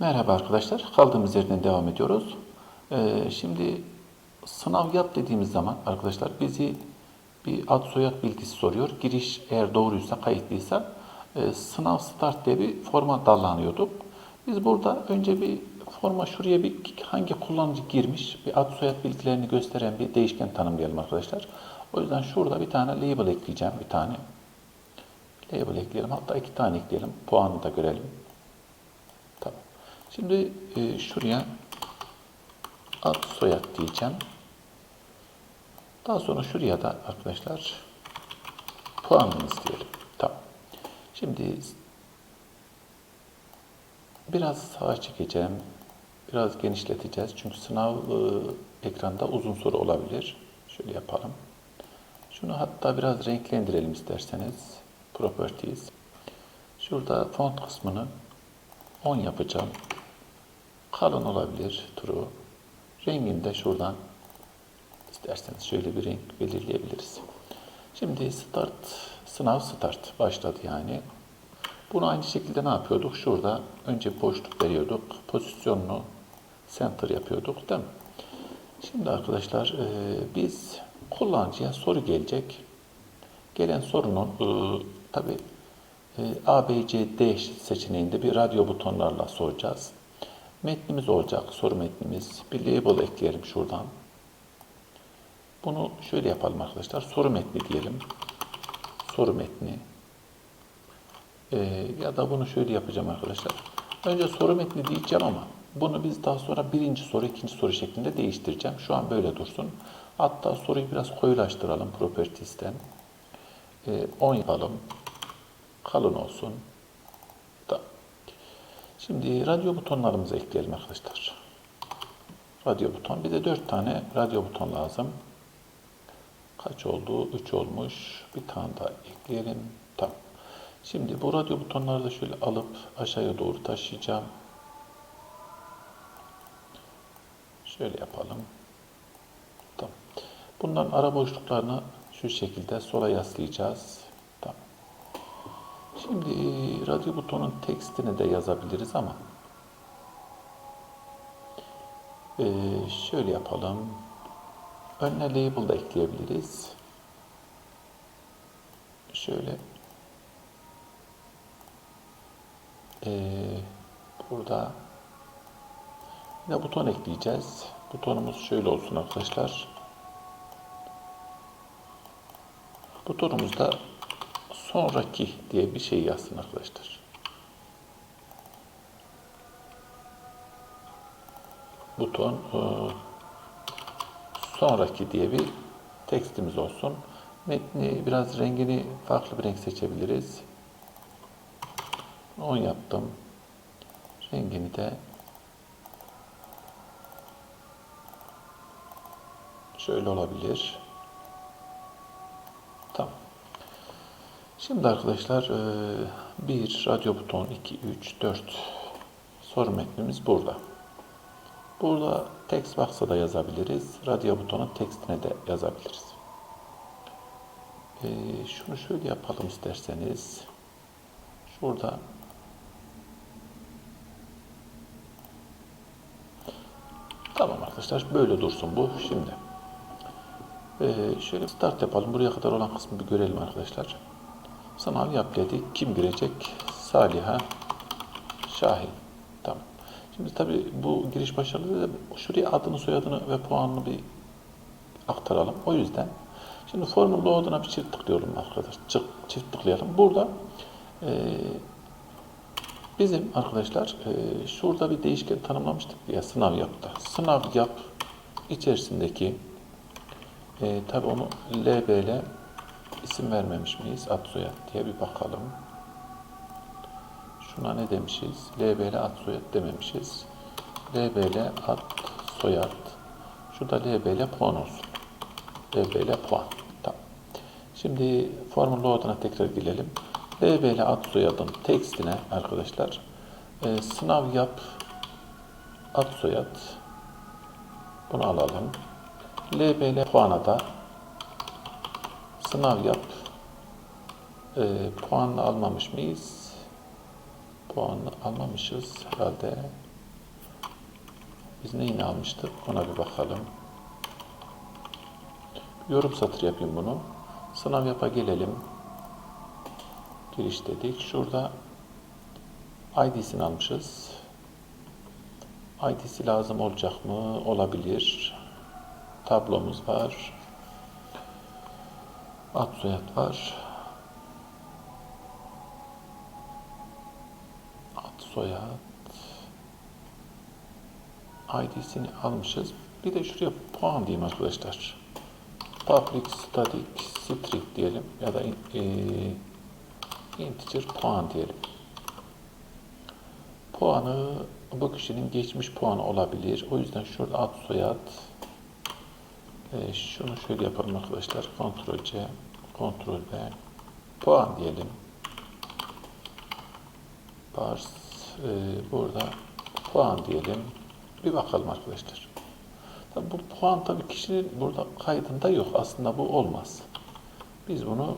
Merhaba arkadaşlar. Kaldığımız yerden devam ediyoruz. Ee, şimdi sınav yap dediğimiz zaman arkadaşlar bizi bir ad soyad bilgisi soruyor. Giriş eğer doğruysa, kayıtlıysa e, sınav start diye bir forma dallanıyorduk. Biz burada önce bir forma şuraya bir hangi kullanıcı girmiş bir ad soyad bilgilerini gösteren bir değişken tanımlayalım arkadaşlar. O yüzden şurada bir tane label ekleyeceğim. Bir tane label ekleyelim. Hatta iki tane ekleyelim. Puanı da görelim. Şimdi e, şuraya ad soyad diyeceğim. Daha sonra şuraya da arkadaşlar puanımız diyelim. Tamam. Şimdi biraz sağa çekeceğim. Biraz genişleteceğiz. Çünkü sınav e, ekranda uzun soru olabilir. Şöyle yapalım. Şunu hatta biraz renklendirelim isterseniz. Properties. Şurada font kısmını 10 yapacağım. Kalın olabilir true. Rengini de şuradan isterseniz şöyle bir renk belirleyebiliriz. Şimdi start, sınav start başladı yani. Bunu aynı şekilde ne yapıyorduk? Şurada önce boşluk veriyorduk. Pozisyonunu center yapıyorduk değil mi? Şimdi arkadaşlar e, biz kullanıcıya soru gelecek. Gelen sorunun e, tabi e, A, B, C, D seçeneğinde bir radyo butonlarla soracağız. Metnimiz olacak, soru metnimiz. Bir label ekleyelim şuradan. Bunu şöyle yapalım arkadaşlar. Soru metni diyelim. Soru metni. Ee, ya da bunu şöyle yapacağım arkadaşlar. Önce soru metni diyeceğim ama bunu biz daha sonra birinci soru, ikinci soru şeklinde değiştireceğim. Şu an böyle dursun. Hatta soruyu biraz koyulaştıralım Properties'ten. Ee, 10 yapalım. Kalın olsun. Şimdi radyo butonlarımızı ekleyelim arkadaşlar. Radyo buton. Bir de 4 tane radyo buton lazım. Kaç oldu? 3 olmuş. Bir tane daha ekleyelim. Tamam. Şimdi bu radyo butonları da şöyle alıp aşağıya doğru taşıyacağım. Şöyle yapalım. Tamam. Bunların ara boşluklarını şu şekilde sola yaslayacağız. Şimdi radyo butonun tekstini de yazabiliriz ama ee, şöyle yapalım. Önüne label da ekleyebiliriz. Şöyle ee, burada yine buton ekleyeceğiz. Butonumuz şöyle olsun arkadaşlar. Butonumuzda sonraki diye bir şey yazsın arkadaşlar. Buton e, sonraki diye bir tekstimiz olsun. Metni biraz rengini farklı bir renk seçebiliriz. 10 yaptım. Rengini de şöyle olabilir. Şimdi arkadaşlar 1 radyo buton 2 3 4 soru metnimiz burada. Burada text box'a da yazabiliriz. Radyo butonun tekstine de yazabiliriz. Ee, şunu şöyle yapalım isterseniz. Şurada Tamam arkadaşlar böyle dursun bu şimdi. Ee, şöyle start yapalım. Buraya kadar olan kısmı bir görelim arkadaşlar. Sınav yap dedik. Kim girecek? Saliha Şahin. Tamam. Şimdi tabi bu giriş başarılı şuraya adını, soyadını ve puanını bir aktaralım. O yüzden şimdi formül load'una bir çift tıklıyorum arkadaşlar. Çift, çift tıklayalım. Burada e, bizim arkadaşlar e, şurada bir değişken tanımlamıştık ya sınav yaptı. Sınav yap içerisindeki e, tabi onu LBL isim vermemiş miyiz? Ad soyad diye bir bakalım. Şuna ne demişiz? LBL ad soyad dememişiz. LBL ad soyad. Şurada LBL puan olsun. LBL puan. Tamam. Şimdi formül load'una tekrar gelelim. LBL ad soyadın tekstine arkadaşlar e, sınav yap ad soyad bunu alalım. LBL puana da sınav yap e, puanını almamış mıyız? Puanını almamışız herhalde. Biz neyini almıştık? Ona bir bakalım. Yorum satır yapayım bunu. Sınav yapa gelelim. Giriş dedik. Şurada ID'sini almışız. ID'si lazım olacak mı? Olabilir. Tablomuz var. Soyad var. Ad soyad. ID'sini almışız. Bir de şuraya puan diyeyim arkadaşlar. Public static string diyelim ya da e, integer puan diyelim. Puanı bu kişinin geçmiş puanı olabilir. O yüzden şurada ad soyad e, şunu şöyle yapalım arkadaşlar. Ctrl C, Ctrl V puan diyelim. Bars e, burada puan diyelim. Bir bakalım arkadaşlar. Tabii bu puan tabii kişinin burada kaydında yok. Aslında bu olmaz. Biz bunu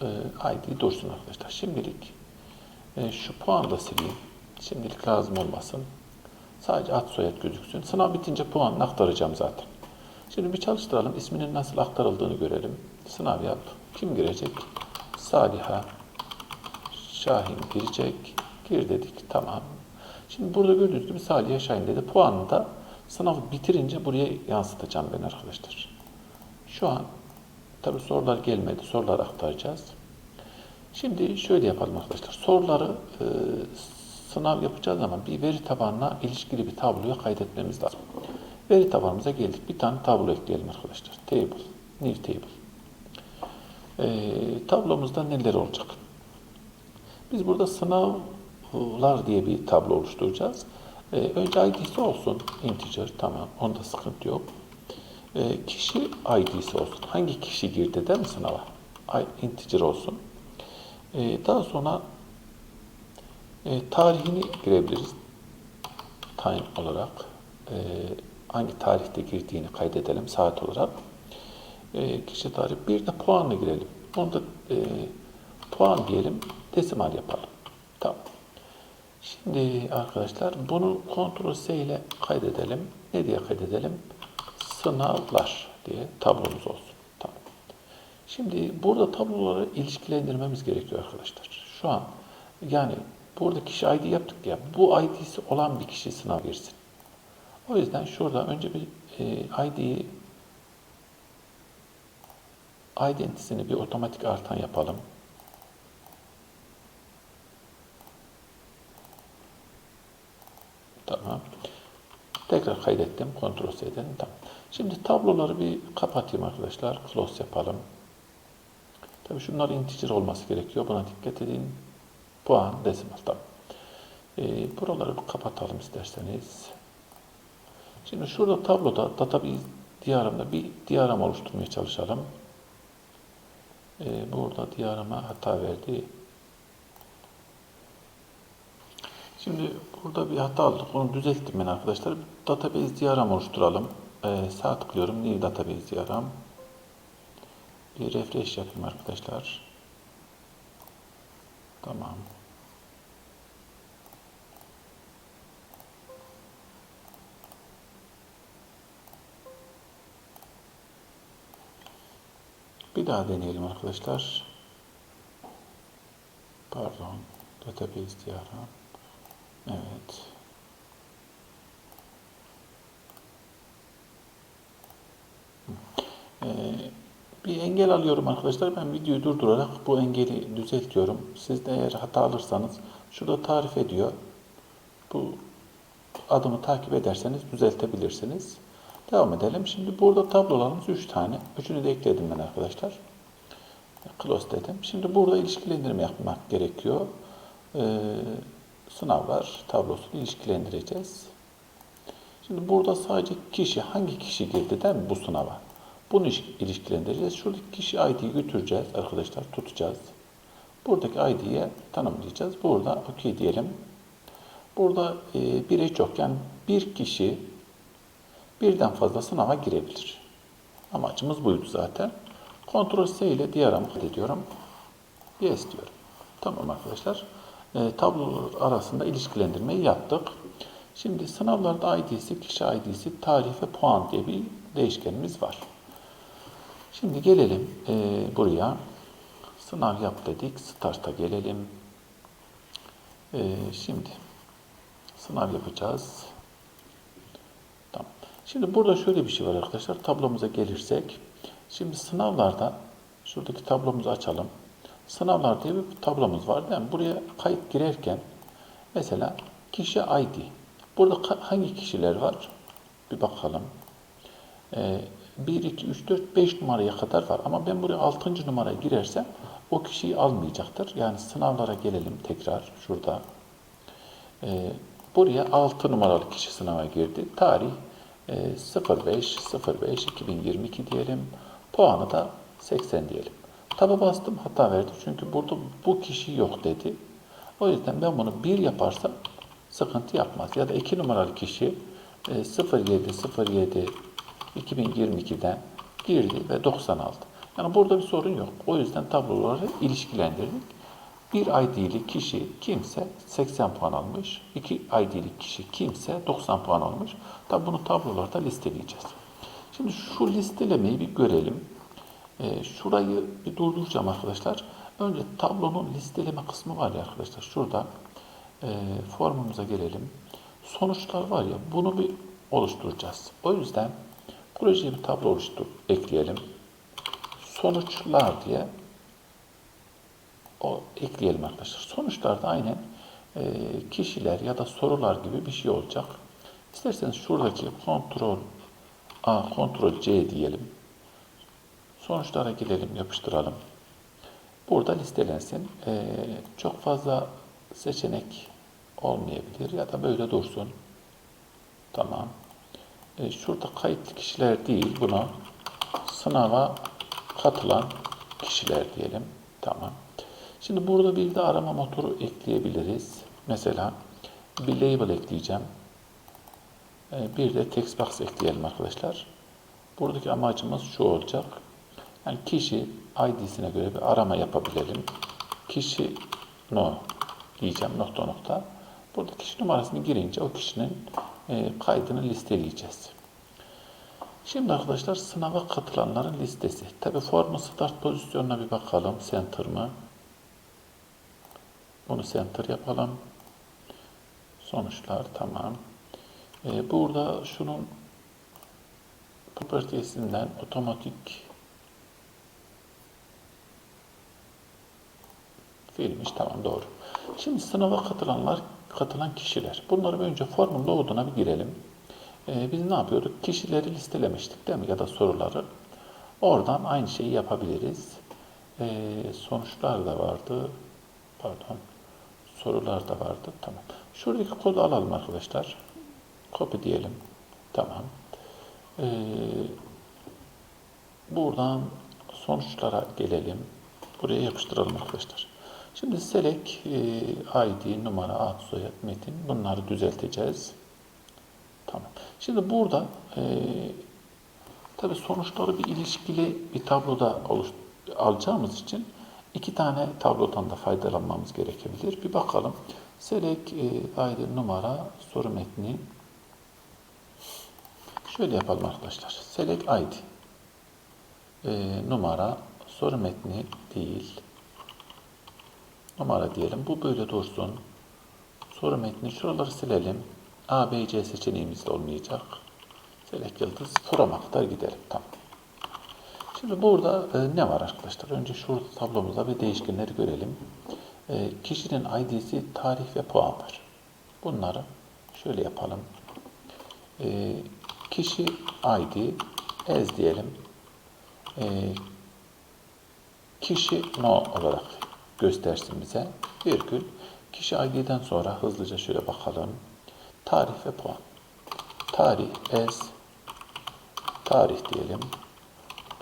e, ID dursun arkadaşlar. Şimdilik e, şu puanı da sileyim. Şimdilik lazım olmasın. Sadece ad soyad gözüksün. Sınav bitince puanını aktaracağım zaten. Şimdi bir çalıştıralım. İsminin nasıl aktarıldığını görelim. Sınav yap. Kim girecek? Saliha. Şahin girecek. Gir dedik. Tamam. Şimdi burada gördüğünüz gibi Salih'e Şahin dedi. Puanını da sınavı bitirince buraya yansıtacağım ben arkadaşlar. Şu an tabi sorular gelmedi. Sorular aktaracağız. Şimdi şöyle yapalım arkadaşlar. Soruları e, sınav yapacağız zaman bir veri tabanına ilişkili bir tabloya kaydetmemiz lazım. Veri tabanımıza geldik. Bir tane tablo ekleyelim arkadaşlar. Table. New table. E, tablomuzda neler olacak? Biz burada sınavlar diye bir tablo oluşturacağız. Ee, önce ID'si olsun. Integer tamam. Onda sıkıntı yok. Ee, kişi ID'si olsun. Hangi kişi girdi değil mi sınava? Integer olsun. Ee, daha sonra e, tarihini girebiliriz. Time olarak. Ee, hangi tarihte girdiğini kaydedelim saat olarak. Ee, kişi tarih. Bir de puanla girelim. Onu da e, puan diyelim. Desimal yapalım. Tamam. Şimdi arkadaşlar bunu Ctrl S ile kaydedelim. Ne diye kaydedelim? Sınavlar diye tablomuz olsun. Tamam. Şimdi burada tabloları ilişkilendirmemiz gerekiyor arkadaşlar. Şu an yani burada kişi ID yaptık ya bu ID'si olan bir kişi sınav girsin. O yüzden şurada önce bir e, ID'yi identisini bir otomatik artan yapalım. Tamam. Tekrar kaydettim. Ctrl S'den. Tamam. Şimdi tabloları bir kapatayım arkadaşlar. Close yapalım. Tabii şunlar integer olması gerekiyor. Buna dikkat edin. Puan, desimal. Tamam. Ee, buraları kapatalım isterseniz. Şimdi şurada tabloda database diyarımda bir diyagram oluşturmaya çalışalım. Ee, burada diyarıma hata verdi. Şimdi burada bir hata aldık. Onu düzelttim ben arkadaşlar. Database diyagram oluşturalım. Ee, sağ tıklıyorum. New Database diyagram. Bir refresh yapayım arkadaşlar. Tamam. Bir daha deneyelim arkadaşlar. Pardon. Database diyagram. Evet. Ee, bir engel alıyorum arkadaşlar. Ben videoyu durdurarak bu engeli düzeltiyorum. Siz de eğer hata alırsanız şurada tarif ediyor. Bu adımı takip ederseniz düzeltebilirsiniz. Devam edelim. Şimdi burada tablolarımız 3 tane. Üçünü de ekledim ben arkadaşlar. Close dedim. Şimdi burada ilişkilendirme yapmak gerekiyor. Ee, sınavlar tablosunu ilişkilendireceğiz. Şimdi burada sadece kişi, hangi kişi girdi değil mi bu sınava? Bunu ilişkilendireceğiz. Şuradaki kişi ID'yi götüreceğiz arkadaşlar, tutacağız. Buradaki ID'ye tanımlayacağız. Burada OK diyelim. Burada e, birey çok yani bir kişi birden fazla sınava girebilir. Amacımız buydu zaten. Ctrl S ile diyagram ediyorum. Yes diyorum. Tamam arkadaşlar. E, tablolar arasında ilişkilendirmeyi yaptık. Şimdi sınavlarda ID'si, kişi ID'si, tarih ve puan diye bir değişkenimiz var. Şimdi gelelim e, buraya. Sınav yap dedik. Start'a gelelim. E, şimdi sınav yapacağız. Şimdi burada şöyle bir şey var arkadaşlar. Tablomuza gelirsek. Şimdi sınavlarda şuradaki tablomuzu açalım. Sınavlar diye bir tablomuz var değil? Buraya kayıt girerken mesela kişi ID. Burada hangi kişiler var? Bir bakalım. Ee, 1, 2, 3, 4, 5 numaraya kadar var. Ama ben buraya 6. numaraya girersem o kişiyi almayacaktır. Yani sınavlara gelelim tekrar şurada. Ee, buraya 6 numaralı kişi sınava girdi. Tarih e, 05 05 2022 diyelim. Puanı da 80 diyelim. Taba bastım hata verdi. Çünkü burada bu kişi yok dedi. O yüzden ben bunu 1 yaparsam sıkıntı yapmaz. Ya da 2 numaralı kişi e, 07 07 2022'den girdi ve 90 aldı. Yani burada bir sorun yok. O yüzden tabloları ilişkilendirdik. Bir ID'li kişi kimse 80 puan almış. iki ID'li kişi kimse 90 puan almış. Tabi bunu tablolarda listeleyeceğiz. Şimdi şu listelemeyi bir görelim. Ee, şurayı bir durduracağım arkadaşlar. Önce tablonun listeleme kısmı var ya arkadaşlar. Şurada e, formumuza gelelim. Sonuçlar var ya bunu bir oluşturacağız. O yüzden projeye bir tablo oluştur, ekleyelim. Sonuçlar diye o ekleyelim arkadaşlar. Sonuçlarda aynen e, kişiler ya da sorular gibi bir şey olacak. İsterseniz şuradaki kontrol A, kontrol C diyelim. Sonuçlara gidelim, yapıştıralım. Burada listelensin. E, çok fazla seçenek olmayabilir ya da böyle dursun. Tamam. E, şurada kayıtlı kişiler değil, buna sınava katılan kişiler diyelim. Tamam. Şimdi burada bir de arama motoru ekleyebiliriz. Mesela bir label ekleyeceğim. E, Bir de text box ekleyelim arkadaşlar. Buradaki amacımız şu olacak. Yani kişi ID'sine göre bir arama yapabilelim. Kişi no diyeceğim nokta nokta. Burada kişi numarasını girince o kişinin e, kaydını listeleyeceğiz. Şimdi arkadaşlar sınava katılanların listesi. Tabi formu start pozisyonuna bir bakalım. Center mı? Bunu center yapalım. Sonuçlar tamam. Ee, burada şunun propertiesinden otomatik filmiş tamam doğru. Şimdi sınava katılanlar, katılan kişiler. Bunları önce formun load'una bir girelim. Ee, biz ne yapıyorduk? Kişileri listelemiştik değil mi? Ya da soruları. Oradan aynı şeyi yapabiliriz. Ee, sonuçlar da vardı. Pardon. Sorular da vardı. Tamam. Şuradaki kodu alalım arkadaşlar. Copy diyelim. Tamam. Ee, buradan sonuçlara gelelim. Buraya yapıştıralım arkadaşlar. Şimdi select e, ID, numara, ad, soyad, metin bunları düzelteceğiz. Tamam. Şimdi burada e, tabi sonuçları bir ilişkili bir tabloda alacağımız için iki tane tablodan da faydalanmamız gerekebilir. Bir bakalım. Select e, ID, numara, soru metni. Şöyle yapalım arkadaşlar. Select ID. E, numara, soru metni değil. Numara diyelim. Bu böyle dursun. Soru metni. Şuraları silelim. A, B, C seçeneğimiz de olmayacak. Select yıldız. Forma kadar gidelim. Tamam. Şimdi burada e, ne var arkadaşlar? Önce şurada tablomuzda bir değişkenleri görelim. E, kişinin ID'si, tarih ve puan var. Bunları şöyle yapalım. E, kişi ID as diyelim. E, kişi no olarak göstersin bize. Virgül. Kişi ID'den sonra hızlıca şöyle bakalım. Tarih ve puan. Tarih as tarih diyelim.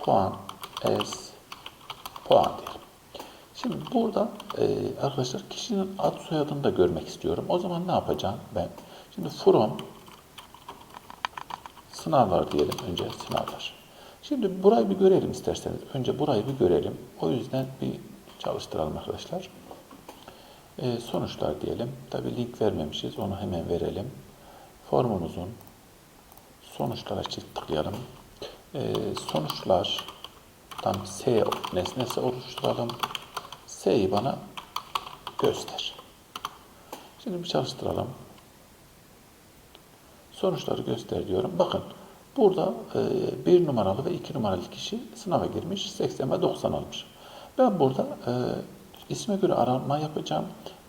Puan as puan diyelim. Şimdi burada e, arkadaşlar kişinin ad soyadını da görmek istiyorum. O zaman ne yapacağım ben? Şimdi from sınavlar diyelim önce sınavlar. Şimdi burayı bir görelim isterseniz. Önce burayı bir görelim. O yüzden bir çalıştıralım arkadaşlar. Ee, sonuçlar diyelim. Tabi link vermemişiz. Onu hemen verelim. formumuzun sonuçlara çift tıklayalım. Ee, sonuçlardan S nesnesi oluşturalım. S'yi bana göster. Şimdi bir çalıştıralım. Sonuçları göster diyorum. Bakın burada e, bir numaralı ve iki numaralı kişi sınava girmiş. 80 ve 90 almış. Ben burada e, isme göre arama yapacağım.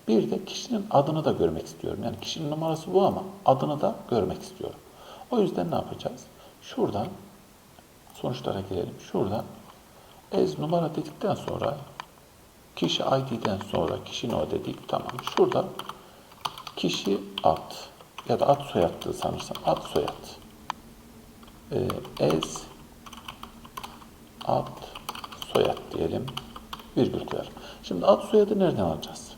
Bir de kişinin adını da görmek istiyorum. Yani kişinin numarası bu ama adını da görmek istiyorum. O yüzden ne yapacağız? Şuradan sonuçlara gelelim. Şuradan ez numara dedikten sonra kişi ID'den sonra kişi no dedik. Tamam. Şurada kişi ad ya da ad soyadı sanırsam. Ad soyad. Ee, ez ad soyad diyelim. Virgül koyalım. Şimdi ad soyadı nereden alacağız?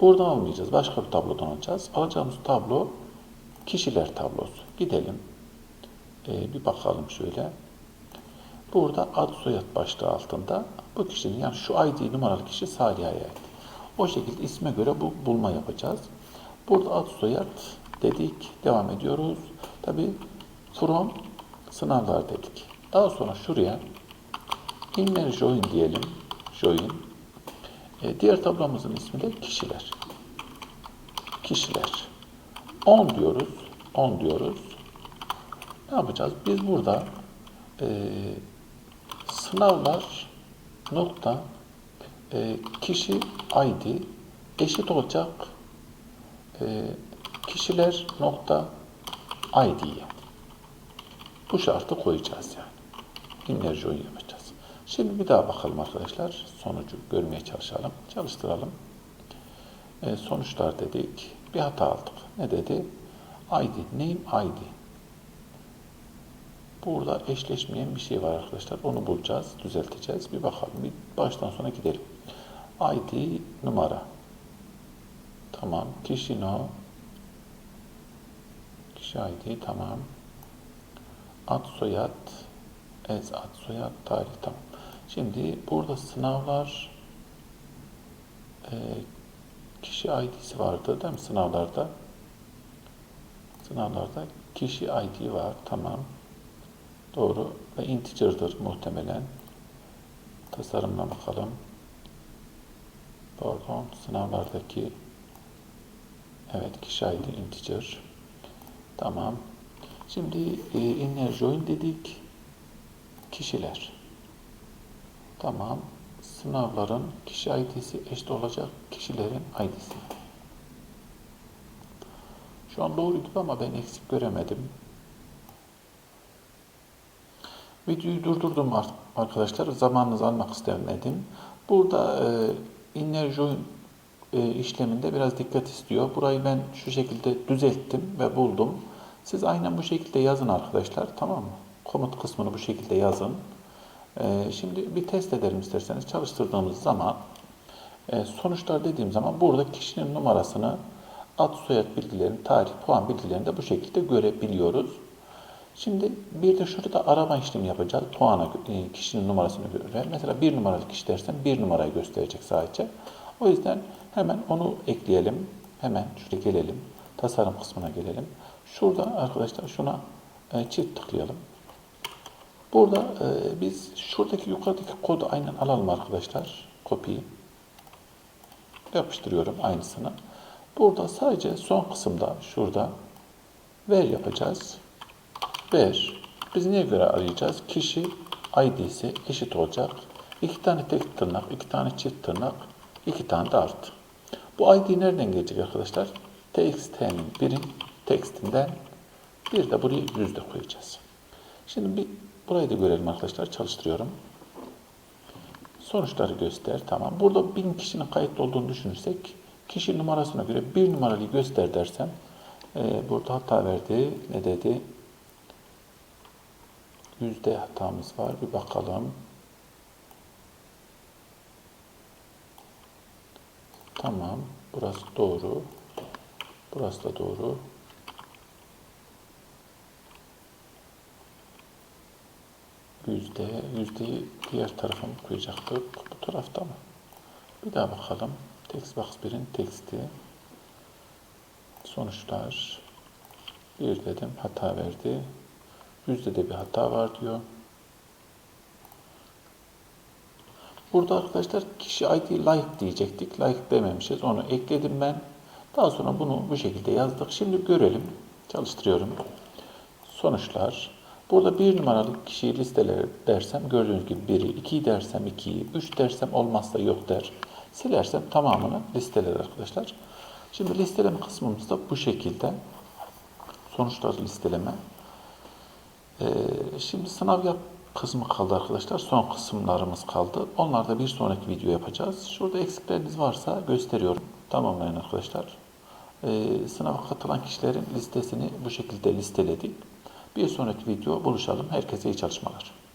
Buradan almayacağız. Başka bir tablodan alacağız. Alacağımız tablo kişiler tablosu. Gidelim. Ee, bir bakalım şöyle. Burada ad soyad başlığı altında bu kişinin yani şu ID numaralı kişi Salih'e ait. O şekilde isme göre bu bulma yapacağız. Burada ad soyad dedik. Devam ediyoruz. Tabi from sınavlar dedik. Daha sonra şuraya inner join diyelim. Join. E, diğer tablomuzun ismi de kişiler. Kişiler. 10 diyoruz. 10 diyoruz. Ne yapacağız? Biz burada e, sınavlar nokta e, kişi ID eşit olacak e, kişiler nokta ID'ye. Bu şartı koyacağız yani. Inner join yapacağız. Şimdi bir daha bakalım arkadaşlar. Sonucu görmeye çalışalım. Çalıştıralım. E, sonuçlar dedik. Bir hata aldık. Ne dedi? ID. Name ID. Burada eşleşmeyen bir şey var arkadaşlar. Onu bulacağız, düzelteceğiz. Bir bakalım. Bir baştan sona gidelim. ID numara. Tamam. Kişi no. Kişi ID tamam. Ad soyad. Ez ad soyad tarih tamam. Şimdi burada sınavlar e, kişi ID'si vardı değil mi sınavlarda? Sınavlarda kişi ID var tamam. Doğru ve integer'dır muhtemelen. Tasarımına bakalım. Pardon, sınavlardaki evet kişi ID integer. Tamam. Şimdi e, inner join dedik. Kişiler. Tamam. Sınavların kişi ID'si eşit olacak kişilerin ID'si. Şu an doğruydu ama ben eksik göremedim. Videoyu durdurdum arkadaşlar. Zamanınızı almak istemedim. Burada e, inner join e, işleminde biraz dikkat istiyor. Burayı ben şu şekilde düzelttim ve buldum. Siz aynen bu şekilde yazın arkadaşlar. Tamam mı? Komut kısmını bu şekilde yazın. E, şimdi bir test edelim isterseniz. Çalıştırdığımız zaman e, sonuçlar dediğim zaman burada kişinin numarasını ad soyad bilgilerini, tarih, puan bilgilerini de bu şekilde görebiliyoruz. Şimdi bir de şurada arama işlemi yapacağız. Puana, e, kişinin numarasını göre. Mesela bir numaralı kişi dersen bir numarayı gösterecek sadece. O yüzden hemen onu ekleyelim. Hemen şuraya gelelim. Tasarım kısmına gelelim. Şurada arkadaşlar şuna e, çift tıklayalım. Burada e, biz şuradaki yukarıdaki kodu aynen alalım arkadaşlar. Kopyayı. Yapıştırıyorum aynısını. Burada sadece son kısımda şurada ver yapacağız. Ver. Biz neye göre arayacağız? Kişi ID'si eşit olacak. İki tane tek tırnak, iki tane çift tırnak, iki tane de artı. Bu ID nereden gelecek arkadaşlar? TXT'nin birin tekstinden bir de buraya yüzde koyacağız. Şimdi bir burayı da görelim arkadaşlar. Çalıştırıyorum. Sonuçları göster. Tamam. Burada bin kişinin kayıtlı olduğunu düşünürsek kişi numarasına göre bir numaralıyı göster dersem e, burada hata verdi. Ne dedi? Yüzde hatamız var. Bir bakalım. Tamam. Burası doğru. Burası da doğru. Yüzde, yüzdeyi diğer tarafa mı koyacaktık? Bu tarafta mı? Bir daha bakalım. Text box 1'in teksti. Sonuçlar. Bir dedim hata verdi. Yüzde de bir hata var diyor. Burada arkadaşlar kişi ID like diyecektik. Like dememişiz. Onu ekledim ben. Daha sonra bunu bu şekilde yazdık. Şimdi görelim. Çalıştırıyorum. Sonuçlar. Burada bir numaralı kişiyi listeler dersem gördüğünüz gibi 1'i, 2'yi dersem 2'yi, 3 dersem olmazsa yok der. Silersem tamamını listeler arkadaşlar. Şimdi listeleme kısmımızda bu şekilde. Sonuçları listeleme. Ee, şimdi sınav yap kısmı kaldı arkadaşlar. Son kısımlarımız kaldı. Onları da bir sonraki video yapacağız. Şurada eksikleriniz varsa gösteriyorum. Tamamlayın arkadaşlar. Ee, sınava katılan kişilerin listesini bu şekilde listeledik. Bir sonraki video buluşalım. Herkese iyi çalışmalar.